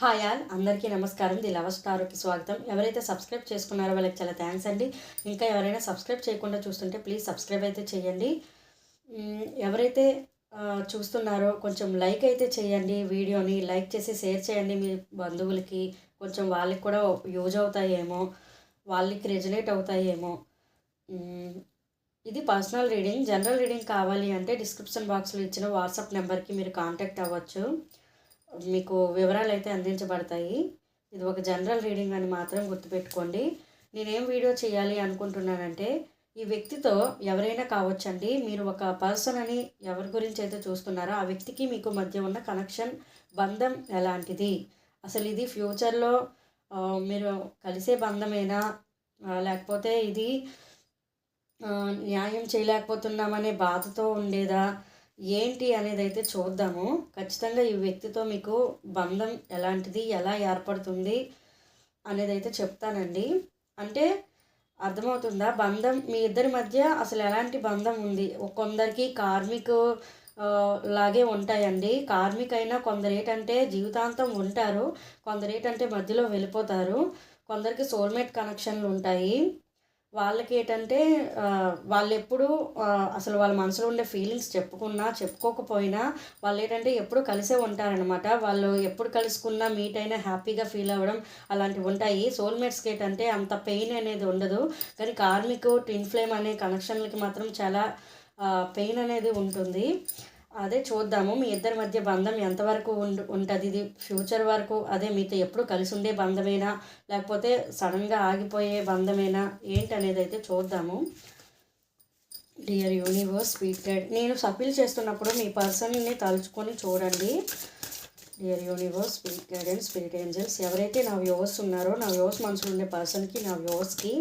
Hi all అందరికీ నమస్కారం. The లవ స్టార్కి స్వాగతం. ఎవరైతే సబ్స్క్రైబ్ చేసుకున్నారో వాళ్ళకి చాలా థ్యాంక్స్ అండి. ఇంకా ఎవరైనా సబ్స్క్రైబ్ చేయకుండా చూస్తుంటే ప్లీజ్ సబ్స్క్రైబ్ అయితే చేయండి. ఎవరైతే చూస్తున్నారో కొంచెం లైక్ అయితే చేయండి వీడియోని. లైక్ చేసి షేర్ చేయండి మీ బంధువులకి. కొంచెం వాళ్ళకి కూడా యూజ్ అవుతాయేమో. వాళ్ళకి రెజనేట్ అవుతాయేమో. ఇది పర్సనల్ రీడింగ్. జనరల్ రీడింగ్ కావాలి అంటే డిస్క్రిప్షన్ బాక్స్లో ఇచ్చిన వాట్సాప్ నెంబర్కి మీరు కాంటాక్ట్ అవ్వచ్చు. మీకు వివరాలు అయితే అందించబడతాయి. ఇది ఒక జనరల్ రీడింగ్ అని మాత్రం గుర్తుపెట్టుకోండి. నేనేం వీడియో చేయాలి అనుకుంటున్నానంటే ఈ వ్యక్తితో ఎవరైనా కావచ్చండి మీరు ఒక పర్సన్ అని ఎవరి గురించి అయితే చూస్తున్నారో ఆ వ్యక్తికి మీకు మధ్య ఉన్న కనెక్షన్ బంధం ఎలాంటిది? అసలు ఇది ఫ్యూచర్లో మీరు కలిసే బంధమేనా? లేకపోతే ఇది న్యాయం చేయలేకపోతున్నామనే బాధతో ఉండేదా? ఏంటి అనేది అయితే చూద్దాము. ఖచ్చితంగా ఈ వ్యక్తితో మీకు బంధం ఎలాంటిది ఎలా ఏర్పడుతుంది అనేది అయితే చెప్తానండి. అంటే అర్థమవుతుందా? బంధం మీ ఇద్దరి మధ్య అసలు ఎలాంటి బంధం ఉంది? కొందరికి కార్మిక లాగే ఉంటాయండి. కార్మిక అయినా కొందరు ఏంటంటే జీవితాంతం ఉంటారు. కొందరు ఏంటంటే మధ్యలో వెళ్ళిపోతారు. కొందరికి సోల్మేట్ కనెక్షన్లు ఉంటాయి. వాళ్ళకి ఏంటంటే వాళ్ళు ఎప్పుడు అసలు వాళ్ళ మనసులో ఉండే ఫీలింగ్స్ చెప్పుకున్నా చెప్పుకోకపోయినా వాళ్ళు ఏంటంటే ఎప్పుడు కలిసే ఉంటారనమాట వాళ్ళు ఎప్పుడు కలుసుకున్నా మీట్ అయినా హ్యాపీగా ఫీల్ అవ్వడం అలాంటివి ఉంటాయి. సోల్మేట్స్కి ఏంటంటే అంత పెయిన్ అనేది ఉండదు. కానీ కార్మిక్ ట్విన్ ఫ్లేమ్ అనే కనెక్షన్లకి మాత్రం చాలా పెయిన్ అనేది ఉంటుంది. అదే చూద్దాము. మీ ఇద్దరి మధ్య బంధం ఎంతవరకు ఉండు ఉంటుంది? ఇది ఫ్యూచర్ వరకు అదే మీతో ఎప్పుడు కలిసి ఉండే బంధమేనా? లేకపోతే సడన్గా ఆగిపోయే బంధమేనా? ఏంటి అనేది అయితే చూద్దాము. డియర్ యూనివర్స్ స్వీట్ నేను సఫీల్ చేస్తున్నప్పుడు మీ పర్సన్ని తలుచుకొని చూడండి. Dear universe spirit guidance spirit angels ఎవరైతే నా వ్యూవర్స్ ఉన్నారో నా వ్యూవర్స్ మనసులో ఉండే పర్సన్కి నా వ్యూవర్స్కి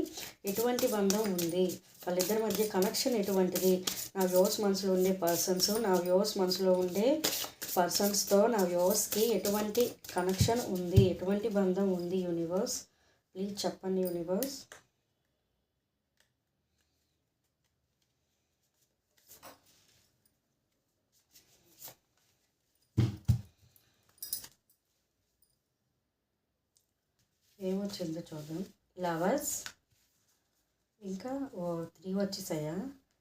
ఎటువంటి బంధం ఉంది? వాళ్ళిద్దరి మధ్య కనెక్షన్ ఎటువంటిది? నా వ్యూవర్స్ మనసులో ఉండే పర్సన్స్ నా వ్యూవర్స్ మనసులో ఉండే పర్సన్స్తో నా వ్యూవర్స్కి ఎటువంటి కనెక్షన్ ఉంది? ఎటువంటి బంధం ఉంది యూనివర్స్ ప్లీజ్ చెప్పండి యూనివర్స్ వచ్చిందో చూద్దాం. లవర్స్ ఇంకా ఓ త్రీ వచ్చేసాయా?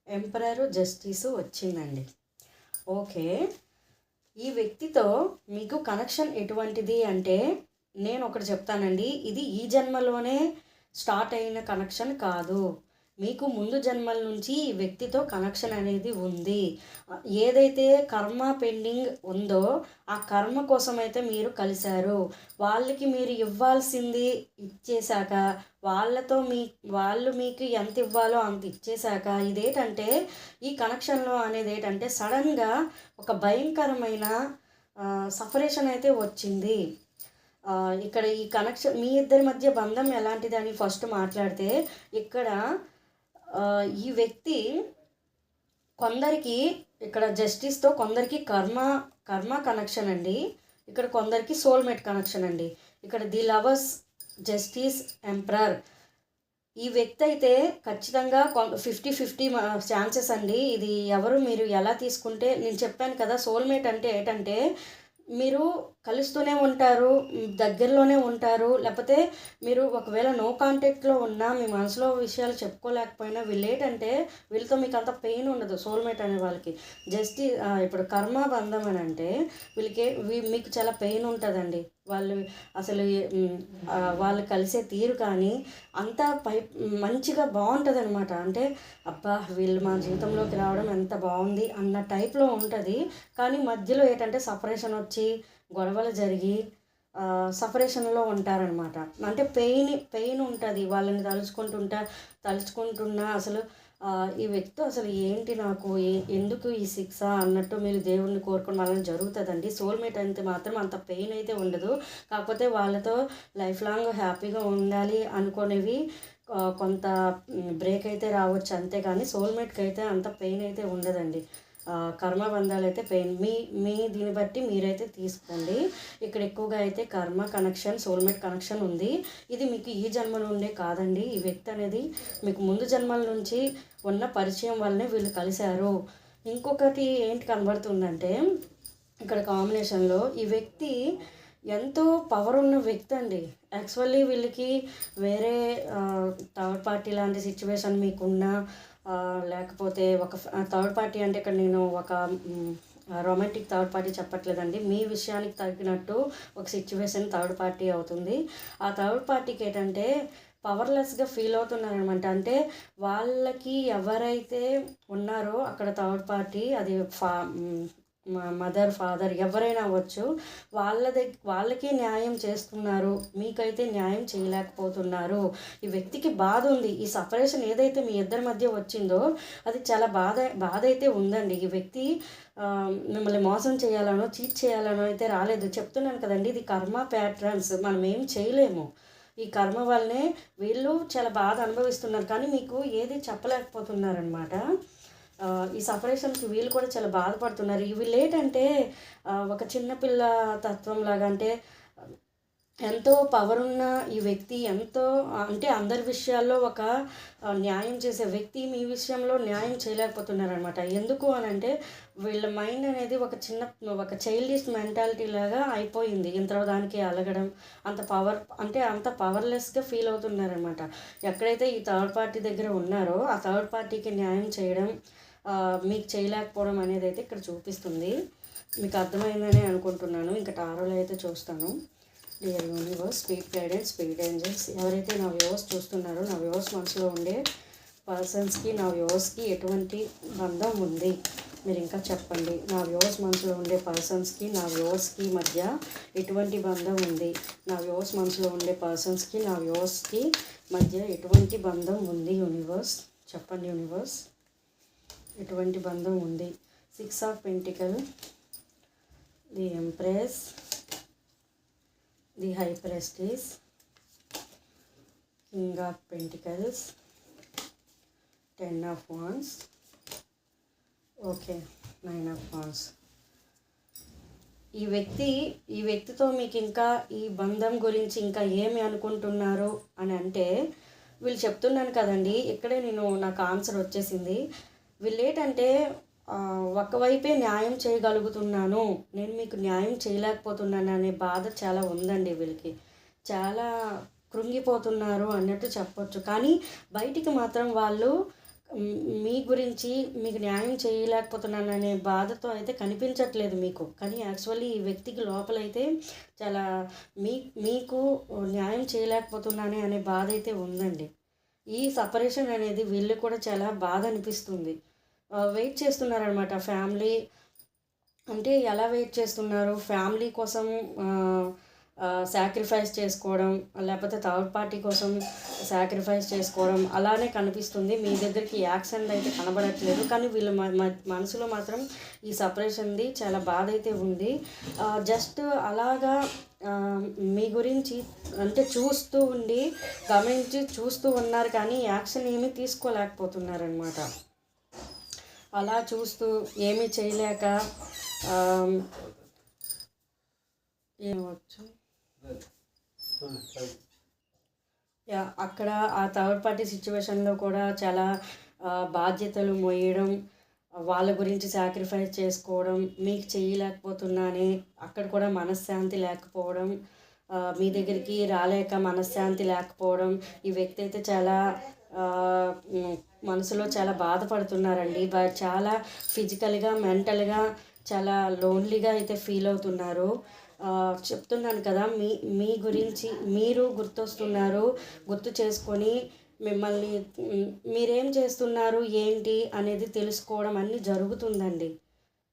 ఎంపరర్ జస్టిస్ వచ్చిందండి. ఓకే. ఈ వ్యక్తితో మీకు కనెక్షన్ ఎటువంటిది అంటే నేను ఒకటి చెప్తానండి ఇది ఈ జన్మలోనే స్టార్ట్ అయిన కనెక్షన్ కాదు. మీకు ముందు జన్మల నుంచి ఈ వ్యక్తితో కనెక్షన్ అనేది ఉంది. ఏదైతే కర్మ పెండింగ్ ఉందో ఆ కర్మ కోసం అయితే మీరు కలిశారు. వాళ్ళకి మీరు ఇవ్వాల్సింది ఇచ్చేశాక వాళ్ళతో మీ వాళ్ళు మీకు ఎంత ఇవ్వాలో అంత ఇచ్చేశాక ఇదేంటంటే ఈ కనెక్షన్లో అనేది ఏంటంటే సడన్గా ఒక భయంకరమైన సఫరేషన్ అయితే వచ్చింది. ఇక్కడ ఈ కనెక్షన్ మీ ఇద్దరి మధ్య బంధం ఎలాంటిదని ఫస్ట్ మాట్లాడితే ఇక్కడ ఈ వ్యక్తి కొందరికి ఇక్కడ జస్టిస్తో కొందరికి కర్మ కర్మ కనెక్షన్ అండి. ఇక్కడ కొందరికి సోల్మేట్ కనెక్షన్ అండి. ఇక్కడ ది లవర్స్ జస్టిస్ ఎంప్రర్ ఈ వ్యక్తి అయితే ఖచ్చితంగా ఫిఫ్టీ ఫిఫ్టీ ఛాన్సెస్ అండి. ఇది ఎవరు మీరు ఎలా తీసుకుంటే నేను చెప్పాను కదా సోల్మేట్ అంటే ఏంటంటే మీరు కలుస్తూనే ఉంటారు దగ్గరలోనే ఉంటారు లేకపోతే మీరు ఒకవేళ నో కాంటాక్ట్లో ఉన్నా మీ మనసులో విషయాలు చెప్పుకోలేకపోయినా వీళ్ళేటంటే వీళ్ళతో మీకు అంత పెయిన్ ఉండదు సోల్మేట్ అనే వాళ్ళకి. జస్ట్ ఇప్పుడు కర్మ బంధం అని అంటే వీళ్ళకి వీ- మీకు చాలా పెయిన్ ఉంటుందండి. వాళ్ళు అసలు వాళ్ళు కలిసే తీరు కానీ అంతా పై మంచిగా బాగుంటుంది అనమాట అంటే అబ్బా వీళ్ళు మా జీవితంలోకి రావడం ఎంత బాగుంది అన్న టైప్లో ఉంటుంది. కానీ మధ్యలో ఏంటంటే సపరేషన్ వచ్చి గొడవలు జరిగి సపరేషన్లో ఉంటారనమాట అంటే పెయిన్ పెయిన్ ఉంటుంది. వాళ్ళని తలుచుకుంటుంటా తలుచుకుంటున్నా అసలు ఈ వ్యక్తి అసలు ఏంటి నాకు? ఎందుకు ఈ శిక్ష అన్నట్టు మీరు దేవుడిని కోరుకుని వాళ్ళని జరుగుతుందండి. సోల్మేట్ అయితే మాత్రం అంత పెయిన్ అయితే ఉండదు. కాకపోతే వాళ్ళతో లైఫ్ లాంగ్ హ్యాపీగా ఉండాలి అనుకునేవి కొంత బ్రేక్ అయితే రావచ్చు అంతేగాని సోల్మేట్కి అయితే అంత పెయిన్ అయితే ఉండదండి. కర్మ బంధాలు అయితే పెయిన్. మీ మీ దీన్ని బట్టి మీరైతే తీసుకోండి. ఇక్కడ ఎక్కువగా అయితే కర్మ కనెక్షన్ సోల్మేట్ కనెక్షన్ ఉంది. ఇది మీకు ఈ జన్మ నుండే కాదండి. ఈ వ్యక్తి అనేది మీకు ముందు జన్మల నుంచి ఉన్న పరిచయం వల్లనే వీళ్ళు కలిశారు. ఇంకొకటి ఏంటి కనబడుతుందంటే ఇక్కడ కాంబినేషన్లో ఈ వ్యక్తి ఎంతో పవర్ ఉన్న వ్యక్తి అండి. యాక్చువల్లీ వీళ్ళకి వేరే థర్డ్ పార్టీ లాంటి సిచ్యువేషన్ మీకున్నా లేకపోతే ఒక థర్డ్ పార్టీ అంటే ఇక్కడ నేను ఒక రొమాంటిక్ థర్డ్ పార్టీ చెప్పట్లేదండి. మీ విషయానికి తగినట్టు ఒక సిచ్యువేషన్ థర్డ్ పార్టీ అవుతుంది. ఆ థర్డ్ పార్టీకి ఏంటంటే పవర్లెస్గా ఫీల్ అవుతున్నారనమాట. అంటే వాళ్ళకి ఎవరైతే ఉన్నారో అక్కడ థర్డ్ పార్టీ అది ఫా మదర్ ఫాదర్ ఎవరైనా అవ్వచ్చు వాళ్ళ దగ్గర వాళ్ళకి న్యాయం చేస్తున్నారు మీకైతే న్యాయం చేయలేకపోతున్నారు. ఈ వ్యక్తికి బాధ ఉంది. ఈ సపరేషన్ ఏదైతే మీ ఇద్దరి మధ్య వచ్చిందో అది చాలా బాధ బాధ అయితే ఉందండి. ఈ వ్యక్తి మిమ్మల్ని మోసం చేయాలనో చీట్ చేయాలనో అయితే రాలేదు. చెప్తున్నాను కదండి ఇది కర్మ ప్యాటర్న్స్. మనం ఏం చేయలేము. ఈ కర్మ వల్లనే వీళ్ళు చాలా బాధ అనుభవిస్తున్నారు. కానీ మీకు ఏది చెప్పలేకపోతున్నారనమాట ఈ సపరేషన్కి వీళ్ళు కూడా చాలా బాధపడుతున్నారు. వీళ్ళు ఏంటంటే ఒక చిన్నపిల్ల తత్వం లాగా అంటే ఎంతో పవర్ ఉన్న ఈ వ్యక్తి ఎంతో అంటే అందరి విషయాల్లో ఒక న్యాయం చేసే వ్యక్తి మీ విషయంలో న్యాయం చేయలేకపోతున్నారనమాట ఎందుకు అని అంటే వీళ్ళ మైండ్ అనేది ఒక చిన్న ఒక చైల్డిష్ మెంటాలిటీ లాగా అయిపోయింది. ఇంత దానికి అలగడం అంత పవర్ అంటే అంత పవర్లెస్గా ఫీల్ అవుతున్నారనమాట ఎక్కడైతే ఈ థర్డ్ పార్టీ దగ్గర ఉన్నారో ఆ థర్డ్ పార్టీకి న్యాయం చేయడం మీకు చేయలేకపోవడం అనేది అయితే ఇక్కడ చూపిస్తుంది. మీకు అర్థమైందని అనుకుంటున్నాను. ఇంకా టారోలో అయితే చూస్తాను. Dear universe speed guidance speed angels ఎవరైతే నా వ్యూవర్స్ చూస్తున్నారో నా వ్యూవర్స్ మనసులో ఉండే పర్సన్స్కి నా వ్యూవర్స్కి ఎటువంటి బంధం ఉంది? మీరు ఇంకా చెప్పండి. నా వ్యూవర్స్ మనసులో ఉండే పర్సన్స్కి నా వ్యూవర్స్కి మధ్య ఎటువంటి బంధం ఉంది? నా వ్యూవర్స్ మనసులో ఉండే పర్సన్స్కి నా వ్యూవర్స్కి మధ్య ఎటువంటి బంధం ఉంది యూనివర్స్ చెప్పండి యూనివర్స్ ఎటువంటి బంధం ఉంది. Six of pentacle the empress the high priestess king of pentacles ten of wands okay nine of wands ఈ వ్యక్తి ఈ వ్యక్తితో మీకు ఇంకా ఈ బంధం గురించి ఇంకా ఏమి అనుకుంటున్నారు అని అంటే వీళ్ళు చెప్తున్నాను కదండి ఇక్కడే నేను నాకు ఆన్సర్ వచ్చేసింది. వీళ్ళు ఏంటంటే ఒకవైపే న్యాయం చేయగలుగుతున్నాను నేను మీకు న్యాయం చేయలేకపోతున్నాను అనే బాధ చాలా ఉందండి వీళ్ళకి. చాలా కృంగిపోతున్నారు అన్నట్టు చెప్పొచ్చు. కానీ బయటికి మాత్రం వాళ్ళు మీ గురించి మీకు న్యాయం చేయలేకపోతున్నాను అనే బాధతో అయితే కనిపించట్లేదు మీకు. కానీ యాక్చువల్లీ ఈ వ్యక్తికి లోపలైతే చాలా మీ మీకు న్యాయం చేయలేకపోతున్నానే అనే బాధ అయితే ఉందండి. ఈ సపరేషన్ అనేది వీళ్ళు కూడా చాలా బాధ అనిపిస్తుంది. వెయిట్ చేస్తున్నారనమాట ఫ్యామిలీ. అంటే ఎలా వెయిట్ చేస్తున్నారు? ఫ్యామిలీ కోసం సాక్రిఫైస్ చేసుకోవడం లేకపోతే థర్డ్ పార్టీ కోసం సాక్రిఫైస్ చేసుకోవడం అలానే కనిపిస్తుంది. మీ దగ్గరికి యాక్సిడెంట్ అయితే కనబడట్లేదు. కానీ వీళ్ళ మనసులో మాత్రం ఈ సపరేషన్ది చాలా బాధ అయితే ఉంది. జస్ట్ అలాగా మీ గురించి అంటే చూస్తూ ఉండి గమనించి చూస్తూ ఉన్నారు కానీ యాక్షన్ ఏమీ తీసుకోలేకపోతున్నారనమాట అలా చూస్తూ ఏమీ చేయలేక ఏమవచ్చు యా అక్కడ ఆ థర్డ్ పార్టీ సిచ్యువేషన్లో కూడా చాలా బాధ్యతలు మోయడం వాళ్ళ గురించి సాక్రిఫైస్ చేసుకోవడం మీకు చేయలేకపోతున్నానే అక్కడ కూడా మనశ్శాంతి లేకపోవడం మీ దగ్గరికి రాలేక మనశ్శాంతి లేకపోవడం ఈ వ్యక్తి అయితే చాలా మనసులో చాలా బాధపడుతున్నారండి. చాలా ఫిజికల్గా మెంటల్గా చాలా లోన్లీగా అయితే ఫీల్ అవుతున్నారు. చెప్తున్నాను కదా మీ మీ గురించి మీరు గుర్తొస్తున్నారు గుర్తు చేసుకొని మిమ్మల్ని మీరేం చేస్తున్నారు ఏంటి అనేది తెలుసుకోవడం అన్నీ జరుగుతుందండి.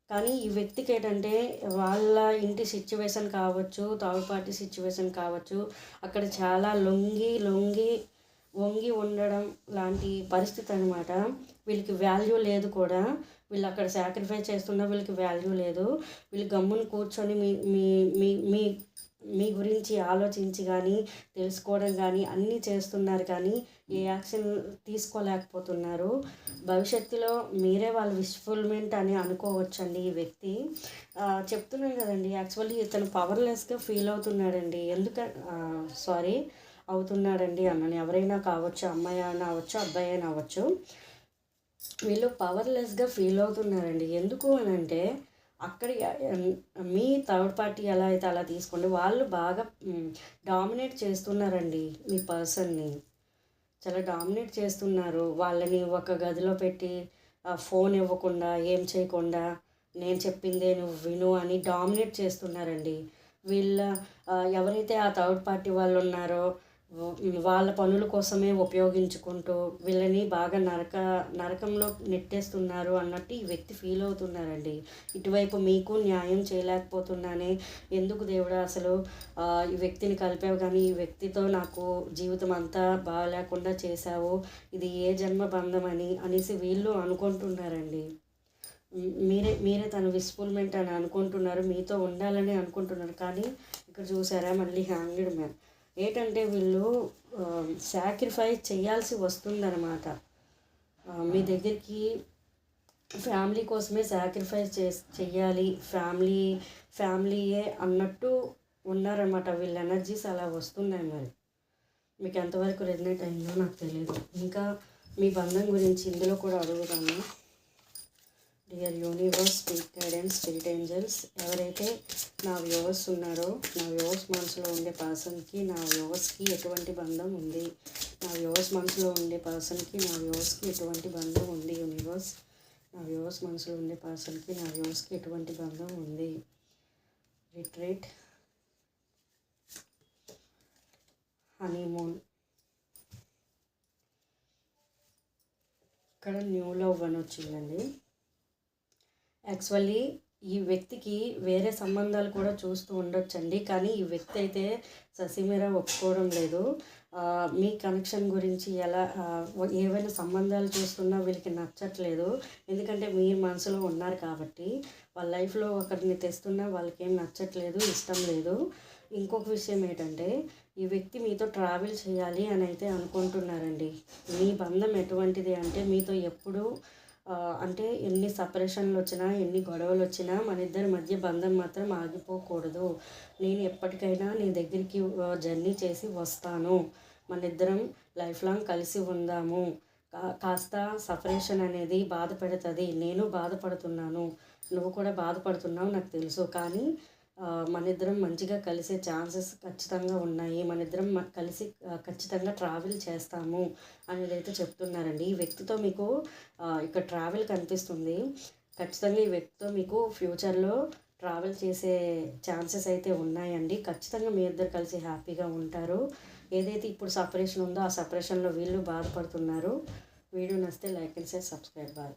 కానీ ఈ వ్యక్తికి ఏంటంటే వాళ్ళ ఇంటి సిచ్యువేషన్ కావచ్చు తాగుపాటి సిచ్యువేషన్ కావచ్చు అక్కడ చాలా లొంగి లొంగి వంగి ఉండడం లాంటి పరిస్థితి అనమాట వీళ్ళకి వాల్యూ లేదు కూడా. వీళ్ళు అక్కడ సాక్రిఫైస్ చేస్తున్నా వీళ్ళకి వాల్యూ లేదు. వీళ్ళు గమ్మున కూర్చొని మీ మీ మీ మీ మీ గురించి ఆలోచించి కానీ తెలుసుకోవడం కానీ అన్నీ చేస్తున్నారు కానీ ఏ యాక్షన్ తీసుకోలేకపోతున్నారు. భవిష్యత్తులో మీరే వాళ్ళ విష్ఫుల్మెంట్ అని అనుకోవచ్చండి ఈ వ్యక్తి. చెప్తున్నాను కదండి యాక్చువల్లీ ఇతను పవర్లెస్గా ఫీల్ అవుతున్నాడండి. ఎందుక సారీ అవుతున్నాడండి అన్నని. ఎవరైనా కావచ్చు అమ్మాయి అయినా అవ్వచ్చు అబ్బాయి అయినా అవ్వచ్చు వీళ్ళు పవర్లెస్గా ఫీల్ అవుతున్నారండి. ఎందుకు అని అంటే అక్కడ మీ థర్డ్ పార్టీ ఎలా అయితే అలా తీసుకోండి వాళ్ళు బాగా డామినేట్ చేస్తున్నారండి మీ పర్సన్ని చాలా డామినేట్ చేస్తున్నారు. వాళ్ళని ఒక గదిలో పెట్టి ఫోన్ ఇవ్వకుండా ఏం చేయకుండా నేను చెప్పిందే నువ్వు విను అని డామినేట్ చేస్తున్నారండి. వీళ్ళ ఎవరైతే ఆ థర్డ్ పార్టీ వాళ్ళు ఉన్నారో వాళ్ళ పనుల కోసమే ఉపయోగించుకుంటూ వీళ్ళని బాగా నరక నరకంలో నెట్టేస్తున్నారు అన్నట్టు ఈ వ్యక్తి ఫీల్ అవుతున్నారండి. ఇటువైపు మీకు న్యాయం చేయలేకపోతున్నానే ఎందుకు దేవుడా అసలు? ఈ వ్యక్తిని కలిపావు కానీ ఈ వ్యక్తితో నాకు జీవితం అంతా బాగాలేకుండా చేశావు. ఇది ఏ జన్మ బంధం అని అనేసి వీళ్ళు అనుకుంటున్నారండి. మీరే మీరే తన విస్ఫుల్మెంట్ అని అనుకుంటున్నారు. మీతో ఉండాలని అనుకుంటున్నారు. కానీ ఇక్కడ చూసారా? మళ్ళీ హ్యాంగ్డ్ మ్యాన్ ఏంటంటే వీళ్ళు సాక్రిఫైస్ చేయాల్సి వస్తుందన్నమాట. మీ దగ్గరికి ఫ్యామిలీ కోసమే సాక్రిఫైస్ చే చెయ్యాలి. ఫ్యామిలీ ఫ్యామిలీయే అన్నట్టు ఉన్నారన్నమాట. వీళ్ళ ఎనర్జీస్ అలా వస్తున్నాయి మరి. మీకు ఎంతవరకు రెజినేట్ అయిందో నాకు తెలియదు ఇంకా మీ బంధం గురించి ఇందులో కూడా అడుగుతాను dear universe speak guidance spirit angels ఎవరైతే నా వ్యూవర్స్ ఉన్నారో నా వ్యూవర్స్ మనసులో ఉండే పర్సన్కి నా వ్యూవర్స్కి ఎటువంటి బంధం ఉంది? నా వ్యూవర్స్ మనసులో ఉండే పర్సన్కి నా వ్యూవర్స్కి ఎటువంటి బంధం ఉంది యూనివర్స్ నా వ్యూవర్స్ మనసులో ఉండే పర్సన్కి నా వ్యూవర్స్కి ఎటువంటి బంధం ఉంది? రిట్రీట్ హనీమూన్ ఇక్కడ న్యూ లవ్ అని వచ్చిందండి. యాక్చువల్లీ ఈ వ్యక్తికి వేరే సంబంధాలు కూడా చూస్తూ ఉండొచ్చండి. కానీ ఈ వ్యక్తి అయితే ససిమీర ఒప్పుకోవడం లేదు. మీ కనెక్షన్ గురించి ఎలా ఏవైనా సంబంధాలు చూస్తున్నా వీళ్ళకి నచ్చట్లేదు. ఎందుకంటే మీరు మనసులో ఉన్నారు కాబట్టి వాళ్ళ లైఫ్లో ఒకరిని తెస్తున్నా వాళ్ళకి ఏం నచ్చట్లేదు ఇష్టం లేదు. ఇంకొక విషయం ఏంటంటే ఈ వ్యక్తి మీతో ట్రావెల్ చేయాలి అని అయితే అనుకుంటున్నారండి. మీ బంధం ఎటువంటిది అంటే మీతో ఎప్పుడూ అంటే ఎన్ని సపరేషన్లు వచ్చినా ఎన్ని గొడవలు వచ్చినా మన ఇద్దరి మధ్య బంధం మాత్రం ఆగిపోకూడదు. నేను ఎప్పటికైనా నీ దగ్గరికి జర్నీ చేసి వస్తాను. మన ఇద్దరం లైఫ్ లాంగ్ కలిసి ఉందాము. కాస్త సపరేషన్ అనేది బాధ పెడుతుంది. నేను బాధపడుతున్నాను. నువ్వు కూడా బాధపడుతున్నావు నాకు తెలుసు. కానీ మన ఇద్దరం మంచిగా కలిసే ఛాన్సెస్ ఖచ్చితంగా ఉన్నాయి. మన ఇద్దరం కలిసి ఖచ్చితంగా ట్రావెల్ చేస్తాము అనేది అయితే చెప్తున్నారండి. ఈ వ్యక్తితో మీకు ఇక్కడ ట్రావెల్ కనిపిస్తుంది. ఖచ్చితంగా ఈ వ్యక్తితో మీకు ఫ్యూచర్లో ట్రావెల్ చేసే ఛాన్సెస్ అయితే ఉన్నాయండి. ఖచ్చితంగా మీ ఇద్దరు కలిసి హ్యాపీగా ఉంటారు. ఏదైతే ఇప్పుడు సపరేషన్ ఉందో ఆ సపరేషన్లో వీళ్ళు బాధపడుతున్నారు. వీడియో నచ్చితే like and share subscribe bye.